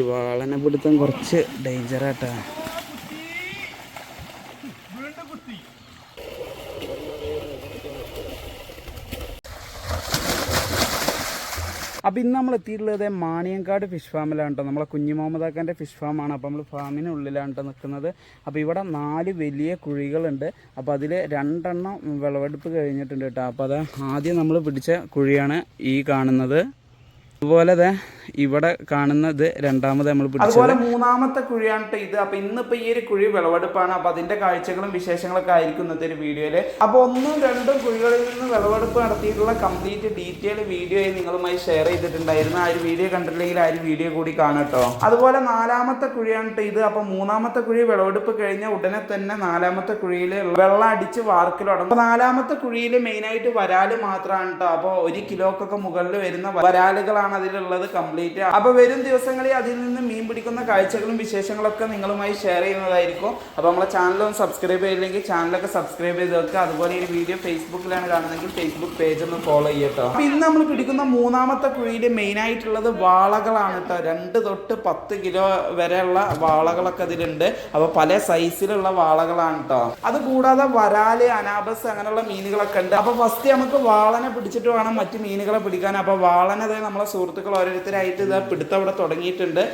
ഈ വാളനെ പിടുത്തം കുറച്ച് ഡേഞ്ചറാട്ടാ അപ്പോൾ ഇന്ന് നമ്മൾ എത്തിയിട്ടുള്ളത് മാണിയങ്കാട് ഫിഷ് ഫാമിലാണ് കേട്ടോ നമ്മളെ കുഞ്ഞു മുഹമ്മദാക്കാന്റെ ഫിഷ് ഫാമാണ്. അപ്പോൾ നമ്മൾ ഫാമിനുള്ളിലാണ് കേട്ടോ നിൽക്കുന്നത് അപ്പോൾ ഇവിടെ നാല് വലിയ കുഴികളുണ്ട്. അപ്പോൾ അതിൽ രണ്ടെണ്ണം വിളവെടുപ്പ് കഴിഞ്ഞിട്ടുണ്ട് കേട്ടോ അപ്പോൾ അത് ആദ്യം നമ്മൾ പിടിച്ച കുഴിയാണ് ഈ കാണുന്നത്. അതുപോലെ ഇവിടെ കാണുന്നത് രണ്ടാമത് നമ്മൾ അതുപോലെ മൂന്നാമത്തെ കുഴിയാണ് ഇത്. അപ്പൊ ഇന്നിപ്പോ ഈ ഒരു കുഴി വിളവെടുപ്പാണ്. അപ്പൊ അതിന്റെ കാഴ്ചകളും വിശേഷങ്ങളൊക്കെ ആയിരിക്കും ഇന്നത്തെ ഒരു വീഡിയോയിൽ. അപ്പൊ ഒന്നും രണ്ടും കുഴികളിൽ നിന്ന് വിളവെടുപ്പ് നടത്തിയിട്ടുള്ള കംപ്ലീറ്റ് ഡീറ്റെയിൽ വീഡിയോ നിങ്ങളുമായി ഷെയർ ചെയ്തിട്ടുണ്ടായിരുന്നു. ആ ഒരു വീഡിയോ കണ്ടിട്ടില്ലെങ്കിൽ ആ ഒരു വീഡിയോ കൂടി കാണട്ടോ അതുപോലെ നാലാമത്തെ കുഴിയാണ് ഇത്. അപ്പൊ മൂന്നാമത്തെ കുഴി വിളവെടുപ്പ് കഴിഞ്ഞ ഉടനെ തന്നെ നാലാമത്തെ കുഴിയിൽ വെള്ളം അടിച്ച് വാർക്കൽ അടങ്ങും നാലാമത്തെ കുഴിയിൽ മെയിൻ ആയിട്ട് വരാൽ മാത്രമാണ് കേട്ടോ അപ്പോൾ ഒരു കിലോക്കൊക്കെ മുകളിൽ വരുന്ന വരാലുകളാണ് അതിലുള്ളത് കംപ്ലീറ്റ്. അപ്പോൾ വരും ദിവസങ്ങളിൽ അതിൽ നിന്ന് മീൻ പിടിക്കുന്ന കാഴ്ചകളും വിശേഷങ്ങളൊക്കെ നിങ്ങളുമായി ഷെയർ ചെയ്യുന്നതായിരിക്കും. അപ്പൊ നമ്മളെ ചാനലൊന്നും സബ്സ്ക്രൈബ് ചെയ്തില്ലെങ്കിൽ ചാനലൊക്കെ സബ്സ്ക്രൈബ് ചെയ്ത് വെക്കുക. അതുപോലെ ഈ വീഡിയോ ഫേസ്ബുക്കിലാണ് കാണുന്നതെങ്കിൽ ഫേസ്ബുക്ക് പേജ് ഒന്ന് ഫോളോ ചെയ്യട്ടോ അപ്പോൾ ഇന്ന് നമ്മൾ പിടിക്കുന്ന മൂന്നാമത്തെ കുഴിയിൽ മെയിനായിട്ടുള്ളത് വാളകളാണ് കേട്ടോ രണ്ട് തൊട്ട് പത്ത് കിലോ വരെയുള്ള വാളകളൊക്കെ അതിലുണ്ട് അപ്പോൾ പല സൈസിലുള്ള വാളകളാണ് കേട്ടോ അതുകൂടാതെ വരാൽ അനാബസ് അങ്ങനെയുള്ള മീനുകളൊക്കെ ഉണ്ട്. അപ്പോൾ ഫസ്റ്റ് നമുക്ക് വാളനെ പിടിച്ചിട്ട് വേണം മറ്റു മീനുകളെ പിടിക്കാൻ. അപ്പോൾ വാളനെ ദേ നമ്മളെ സുഹൃത്തുക്കൾ ഓരോരുത്തരായിട്ട് ഇത് പിടുത്തം അവിടെ തുടങ്ങിയിട്ടുണ്ട്.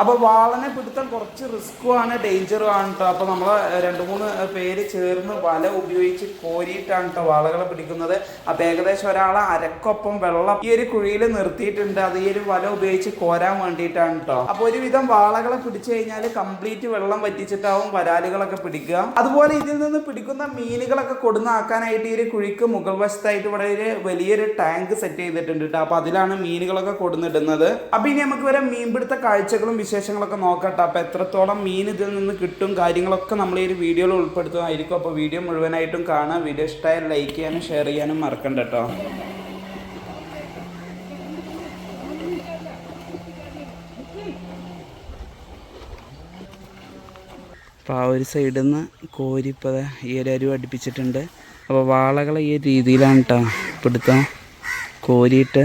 അപ്പോൾ വാളനെ പിടുത്തം കുറച്ച് റിസ്ക്കും ആണ് ഡേഞ്ചറും ആണ് കേട്ടോ അപ്പോൾ നമ്മൾ രണ്ട് മൂന്ന് പേര് ചേർന്ന് വല ഉപയോഗിച്ച് കോരിയിട്ടാണ് കേട്ടോ വാളകളെ പിടിക്കുന്നത്. അപ്പോൾ ഏകദേശം ഒരാളെ അരക്കൊപ്പം വെള്ളം ഈ ഒരു കുഴിയിൽ നിർത്തിയിട്ടുണ്ട്. അത് ഈ ഒരു വല ഉപയോഗിച്ച് കോരാൻ വേണ്ടിയിട്ടാണ് കേട്ടോ അപ്പോൾ ഒരുവിധം വാളകളെ പിടിച്ചു കഴിഞ്ഞാൽ കംപ്ലീറ്റ് വെള്ളം വറ്റിച്ചിട്ടാവും വരാലുകളൊക്കെ പിടിക്കുക. അതുപോലെ ഇതിൽ നിന്ന് പിടിക്കുന്ന മീനുകളൊക്കെ കൊടുന്നാക്കാനായിട്ട് ഈ ഒരു കുഴിക്ക് മുകൾ വശത്തായിട്ട് ഇവിടെ ഒരു വലിയൊരു ടാങ്ക് സെറ്റ് ചെയ്തിട്ടുണ്ട് കേട്ടോ അപ്പോൾ അതിലാണ് മീനുകളൊക്കെ കൊടുന്നിടുന്നത്. അപ്പോൾ ഇനി നമുക്ക് വരെ മീൻപിടുത്ത കാഴ്ചകളും വിശേഷങ്ങളൊക്കെ നോക്കട്ടെ. അപ്പോൾ എത്രത്തോളം മീൻ ഇതിൽ നിന്ന് കിട്ടും കാര്യങ്ങളൊക്കെ നമ്മൾ ഈ ഒരു വീഡിയോയിൽ ഉൾപ്പെടുത്തുന്നതായിരിക്കും. അപ്പോൾ വീഡിയോ മുഴുവനായിട്ടും കാണാം വീഡിയോ ഇഷ്ടമായാൽ ലൈക്ക് ചെയ്യാനും ഷെയർ ചെയ്യാനും മറക്കണ്ട കേട്ടോ. അപ്പോൾ ആ ഒരു സൈഡിൽ നിന്ന് കോരി ഈ ഒരു അരുവ് അടുപ്പിച്ചിട്ടുണ്ട് അപ്പോൾ വാളകളെ ഈ രീതിയിലാണ് കേട്ടോ പിടുത്തം കോരിയിട്ട്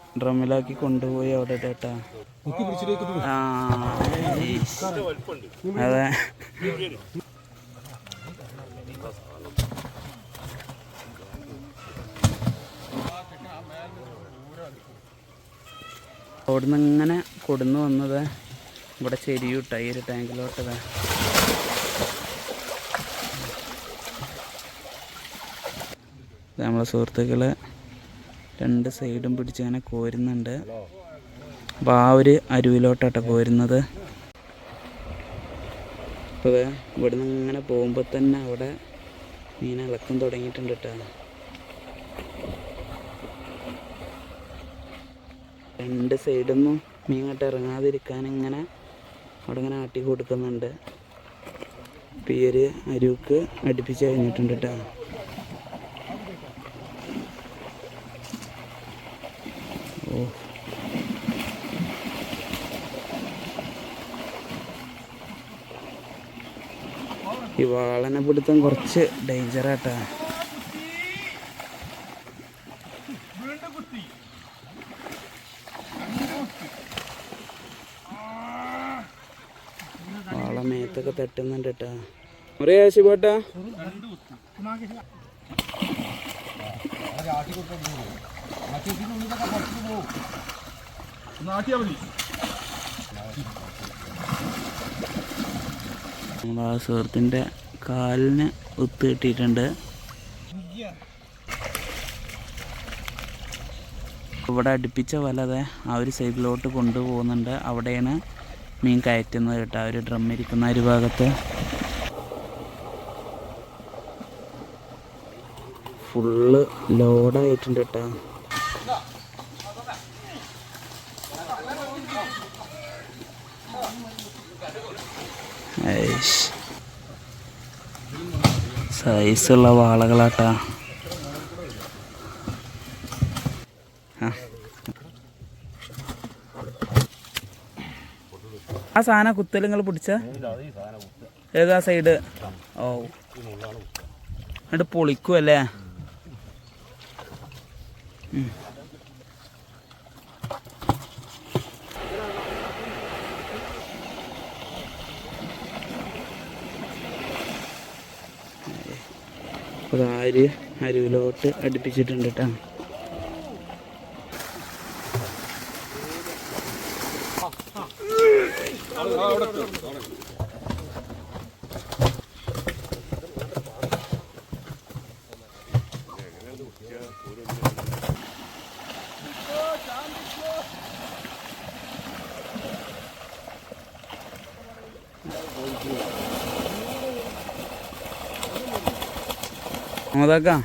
ഡ്രമ്മിലാക്കി കൊണ്ടുപോയി അവിടെ ഇട്ടാ ആ. അതെ. അവിടുന്ന് ഇങ്ങനെ കൊടുന്ന് വന്നത് ഇവിടെ ചെരിയൂട്ട ഈ ഒരു ടാങ്കിലോട്ടത് നമ്മളെ സുഹൃത്തുക്കൾ രണ്ട് സൈഡും പിടിച്ച് ഇങ്ങനെ കോരുന്നുണ്ട്. അപ്പോൾ ആ ഒരു അരുവിലോട്ടാട്ടോ കോരുന്നത്. അപ്പോൾ ഇവിടെ ഇവിടുന്ന് ഇങ്ങനെ പോകുമ്പോൾ തന്നെ അവിടെ മീൻ ഇളക്കം തുടങ്ങിയിട്ടുണ്ട് കേട്ടോ രണ്ട് സൈഡിൽ നിന്നും മീൻ കട്ട് ഇറങ്ങാതിരിക്കാൻ ഇങ്ങനെ അവിടെ ഇങ്ങനെ ആട്ടി കൊടുക്കുന്നുണ്ട്. പേര് ഈ ഒരു അരുവിക്ക് അടുപ്പിച്ച് കഴിഞ്ഞിട്ടുണ്ട് കേട്ടോ വാളനെ പിടുത്തം കുറച്ച് ഡേഞ്ചറാട്ടാ വാള മേത്തൊക്കെ തട്ടുന്നുണ്ട് കേട്ടാ മുറിയാ ശിവട്ടാ? നാട്ടിയാ മതി നമ്മളെ ആ സുഹൃത്തിന്റെ കാലിന് ഒത്ത് കിട്ടിയിട്ടുണ്ട്. ഇവിടെ അടുപ്പിച്ച വലതെ ആ ഒരു സൈഡിലോട്ട് കൊണ്ടുപോകുന്നുണ്ട്. അവിടെയാണ് മീൻ കയറ്റുന്നത് കേട്ടോ. ആ ഒരു ഡ്രം ഇരിക്കുന്ന ഒരു ഭാഗത്ത്. ഫുള്ള് ലോഡായിട്ടുണ്ട് കേട്ടോ. സൈസുള്ള വാളകളാട്ടാ. ആ. സാധനം കുത്തൽ നിങ്ങൾ പിടിച്ച? ഏതാ സൈഡ് ഓ. എന്നിട്ട് പൊളിക്കുമല്ലേ അപ്പോൾ ആര് അരുവിലോട്ട് അടുപ്പിച്ചിട്ടുണ്ട് കേട്ടോ അതൊക്കെ?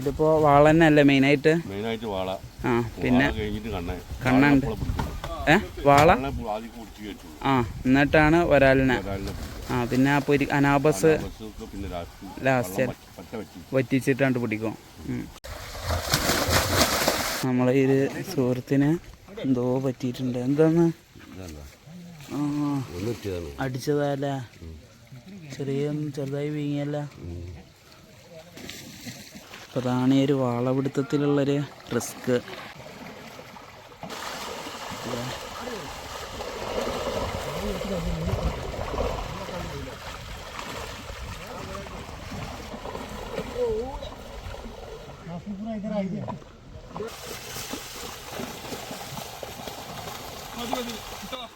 ഇതിപ്പോ വാള തന്നെ അല്ലേ മെയിനായിട്ട്? മെയിനായിട്ട് വാള. ആ പിന്നെ കണ്ണുണ്ട് ഏ? വാള? ആ എന്നിട്ടാണ് ഒരാളിനെ ആ പിന്നെ ആ പൊരി അനാബസ് ലാസ്റ്റ് വറ്റിച്ചിട്ടാണ്ട് പിടിക്കും. നമ്മളെ ഈ സുഹൃത്തിന് എന്തോ പറ്റിയിട്ടുണ്ട്. എന്താന്ന്? ഒന്നിട്ടാണ് ചെറിയ ചെറുതായി വീങ്ങിയല്ല? അതാണ് ഈ ഒരു വാളപിടുത്തത്തിലുള്ളൊരു റിസ്ക്.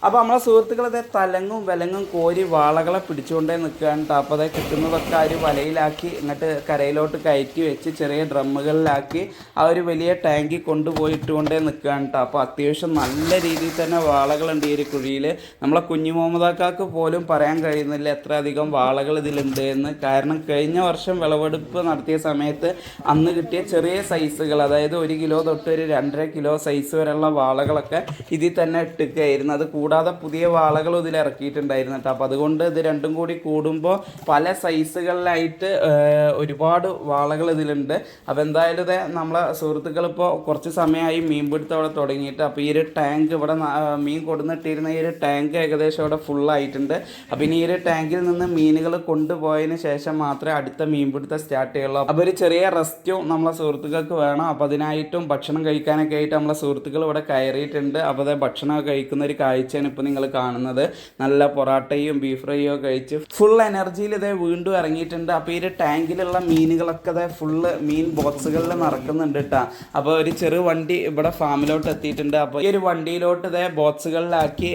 അപ്പോൾ നമ്മളെ സുഹൃത്തുക്കളതെ തലങ്ങും വിലങ്ങും കോരി വാളകളെ പിടിച്ചുകൊണ്ടേ നിൽക്കുകയാണ് അപ്പോൾ അതേ കിട്ടുന്നതൊക്കെ ഒരു വലയിലാക്കി എന്നിട്ട് കരയിലോട്ട് കയറ്റി വെച്ച് ചെറിയ ഡ്രമ്മുകളിലാക്കി ആ ഒരു വലിയ ടാങ്കിൽ കൊണ്ടുപോയി ഇട്ടുകൊണ്ടേ നിൽക്കുകയാണ് അപ്പോൾ അത്യാവശ്യം നല്ല രീതിയിൽ തന്നെ വാളകളുണ്ട് ഈ ഒരു കുഴിയിൽ നമ്മളെ കുഞ്ഞു മുഹമ്മദാക്കാക്ക് പോലും പറയാൻ കഴിയുന്നില്ല എത്ര അധികം വാളകൾ ഇതിലുണ്ട് എന്ന്. കാരണം കഴിഞ്ഞ വർഷം വിളവെടുപ്പ് നടത്തിയ സമയത്ത് അന്ന് കിട്ടിയ ചെറിയ സൈസുകൾ അതായത് ഒരു കിലോ തൊട്ട് ഒരു രണ്ടര കിലോ സൈസ് വരെയുള്ള വാളകളൊക്കെ ഇതിൽ തന്നെ ഇട്ടുകയായിരുന്നു അത് കൂടാതെ പുതിയ വാളകളും ഇതിൽ ഇറക്കിയിട്ടുണ്ടായിരുന്നു കേട്ടോ അപ്പോൾ അതുകൊണ്ട് ഇത് രണ്ടും കൂടി കൂടുമ്പോൾ പല സൈസുകളിലായിട്ട് ഒരുപാട് വാളകൾ ഇതിലുണ്ട്. അപ്പോൾ എന്തായാലും ഇത് നമ്മളെ സുഹൃത്തുക്കൾ ഇപ്പോൾ കുറച്ച് സമയമായി മീൻ പിടുത്തം അവിടെ തുടങ്ങിയിട്ട്. അപ്പോൾ ഈ ഒരു ടാങ്ക് ഇവിടെ മീൻ കൊടുന്നിട്ടിരുന്ന ഈ ഒരു ടാങ്ക് ഏകദേശം ഇവിടെ ഫുള്ളായിട്ടുണ്ട്. അപ്പോൾ ഇനി ഈ ഒരു ടാങ്കിൽ നിന്ന് മീനുകൾ കൊണ്ടുപോയതിന് ശേഷം മാത്രമേ അടുത്ത മീൻ മീൻപിടുത്തം സ്റ്റാർട്ട് ചെയ്യുള്ളൂ. അപ്പോൾ ഒരു ചെറിയ റെസ്റ്റും നമ്മളെ സുഹൃത്തുക്കൾക്ക് വേണം. അപ്പോൾ അതിനായിട്ടും ഭക്ഷണം കഴിക്കാനൊക്കെ ആയിട്ട് നമ്മളെ സുഹൃത്തുക്കൾ ഇവിടെ കയറിയിട്ടുണ്ട്. അപ്പോൾ അത് ഭക്ഷണം കഴിക്കുന്ന ഒരു കാഴ്ചയാണ് ഇപ്പോൾ നിങ്ങൾ കാണുന്നത്. നല്ല പൊറാട്ടയും ബീഫ് ഫ്രൈയോ കഴിച്ച് ഫുൾ എനർജിയിൽ ഇതേ വീണ്ടും ഇറങ്ങിയിട്ടുണ്ട്. അപ്പോൾ ഈ ഒരു ടാങ്കിലുള്ള മീനുകളൊക്കെ ഇതേ ഫുള്ള് മീൻ ബോക്സുകളിൽ നടക്കുന്നുണ്ട് കേട്ടോ അപ്പോൾ ഒരു ചെറു വണ്ടി ഇവിടെ ഫാമിലോട്ട് എത്തിയിട്ടുണ്ട്. അപ്പോൾ ഈ ഒരു വണ്ടിയിലോട്ട് ഇതേ ബോക്സുകളിലാക്കി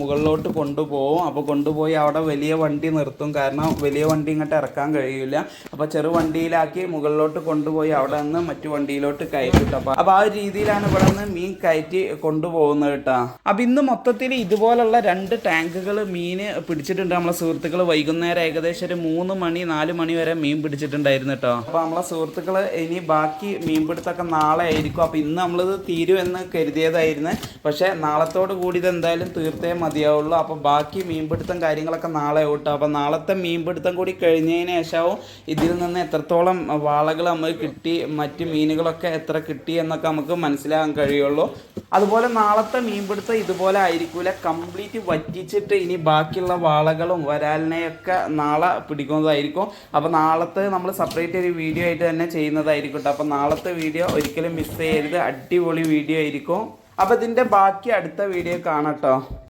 മുകളിലോട്ട് കൊണ്ടുപോകും അപ്പോൾ കൊണ്ടുപോയി അവിടെ വലിയ വണ്ടി നിർത്തും. കാരണം വലിയ വണ്ടി ഇങ്ങോട്ട് ഇറക്കാൻ കഴിയില്ല. അപ്പോൾ ചെറു വണ്ടിയിലാക്കി മുകളിലോട്ട് കൊണ്ടുപോയി അവിടെ നിന്ന് മറ്റു വണ്ടിയിലോട്ട് കയറ്റിട്ട് കേട്ടോ അപ്പോൾ ആ ഒരു രീതിയിലാണ് ഇവിടെ നിന്ന് മീൻ കയറ്റി കൊണ്ടുപോകുന്നത് കേട്ടോ അപ്പോൾ ഇന്ന് മൊത്തത്തിൽ ഇതുപോലുള്ള രണ്ട് ടാങ്കുകൾ മീൻ പിടിച്ചിട്ടുണ്ട്. നമ്മളെ സുഹൃത്തുക്കൾ വൈകുന്നേരം ഏകദേശം ഒരു മൂന്ന് മണി നാല് മണി വരെ മീൻ പിടിച്ചിട്ടുണ്ടായിരുന്നു കേട്ടോ. അപ്പോൾ നമ്മളെ സുഹൃത്തുക്കൾ ഇനി ബാക്കി മീൻ പിടുത്തൊക്കെ നാളെ ആയിരിക്കും. അപ്പോൾ ഇന്ന് നമ്മളിത് തീരുമെന്ന് കരുതിയതായിരുന്നു. പക്ഷേ നാളത്തോട് കൂടി ഇത് എന്തായാലും തീർത്തേ മതിയാവുള്ളൂ. അപ്പോൾ ബാക്കി മീൻപിടുത്തം കാര്യങ്ങളൊക്കെ നാളെ ഔട്ടോ അപ്പോൾ നാളത്തെ മീൻപിടുത്തം കൂടി കഴിഞ്ഞതിന് ശേഷവും ഇതിൽ നിന്ന് എത്രത്തോളം വാളകൾ നമുക്ക് കിട്ടി മറ്റ് മീനുകളൊക്കെ എത്ര കിട്ടി എന്നൊക്കെ നമുക്ക് മനസ്സിലാക്കാൻ കഴിയുള്ളൂ. അതുപോലെ നാളത്തെ മീൻപിടുത്തം ഇതുപോലെ ആയിരിക്കൂല. കംപ്ലീറ്റ് വറ്റിച്ചിട്ട് ഇനി ബാക്കിയുള്ള വാളകളും വരാലിനെയൊക്കെ നാളെ പിടിക്കുന്നതായിരിക്കും. അപ്പോൾ നാളത്തെ നമ്മൾ സെപ്പറേറ്റ് ഒരു വീഡിയോ ആയിട്ട് തന്നെ ചെയ്യുന്നതായിരിക്കും കേട്ടോ അപ്പോൾ നാളത്തെ വീഡിയോ ഒരിക്കലും മിസ് ചെയ്യരുത്. അടിപൊളി വീഡിയോ ആയിരിക്കും. അപ്പോൾ ഇതിന്റെ ബാക്കി അടുത്ത വീഡിയോ കാണാം കേട്ടോ